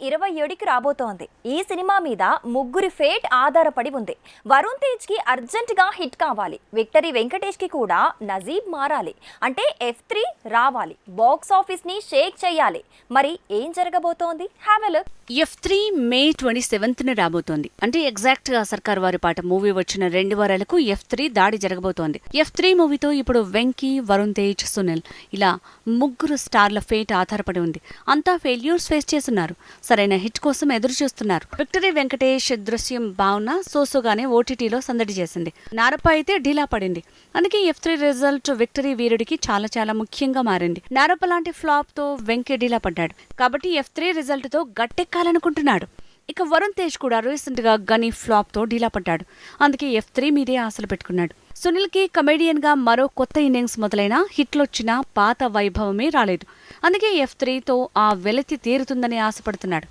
ఇరవై ఏడుకి రాబోతోంది. ఈ సినిమా మీద ముగ్గురి ఫేట్ ఆధారపడి ఉంది. వరుణ్ తేజ్కి అర్జెంట్గా హిట్ కావాలి. విక్టరీ వెంకటేష్కి కూడా నజీబ్ మారాలి. అంటే ఎఫ్ త్రీ రావాలి. బాక్స్ ఆఫీస్ని షేక్ చేయాలి. మరి ఏం జరగబోతోంది? Have a look F three May twenty సెవెంత్న రాబోతోంది. అంటే ఎగ్జాక్ట్గా సర్కార్ వారి పాట మూవీ వచ్చిన రెండు వారాలకు ఎఫ్ త్రీ దాడి జరగబోతోంది. ఎఫ్ త్రీ మూవీతో ఇప్పుడు వెంకీ వరుణ్ తేజ్ సునీల్ ఇలా ముగ్గురు స్టార్ల ఫేట్ ఆధారపడి ఉంది. అంతా ఫెయిల్యూర్స్ ఫేస్ చేస్తున్నారు. సరైన హిట్ కోసం ఎదురు చూస్తున్నారు. విక్టరీ వెంకటేష్ దృశ్యం భావన సోసోగానే ఓటీటీలో సందడి చేసింది. నారప్ప అయితే ఢీలా పడింది. అందుకే ఎఫ్ త్రీ రిజల్ట్ విక్టరీ వీరుడికి చాలా చాలా ముఖ్యంగా మారింది. నారప్ప లాంటి ఫ్లాప్తో వెంకీ ఢీలా పడ్డాడు. కాబట్టి ఎఫ్ త్రీ రిజల్ట్తో గట్టెక్కాలనుకుంటున్నాడు. ఇక వరుణ్ తేజ్ కూడా రీసెంట్గా ఫ్లాప్తో ఫ్లాప్తో పడ్డాడు అందుకే ఎఫ్ త్రీ మీదే ఆశలు పెట్టుకున్నాడు. సునీల్కి కమెడియన్గా మరో కొత్త ఇన్నింగ్స్ మొదలైన హిట్లొచ్చినా పాత వైభవమే రాలేదు. అందుకే ఎఫ్ త్రీతో ఆ వెలతి తీరుతుందని ఆశపడుతున్నాడు.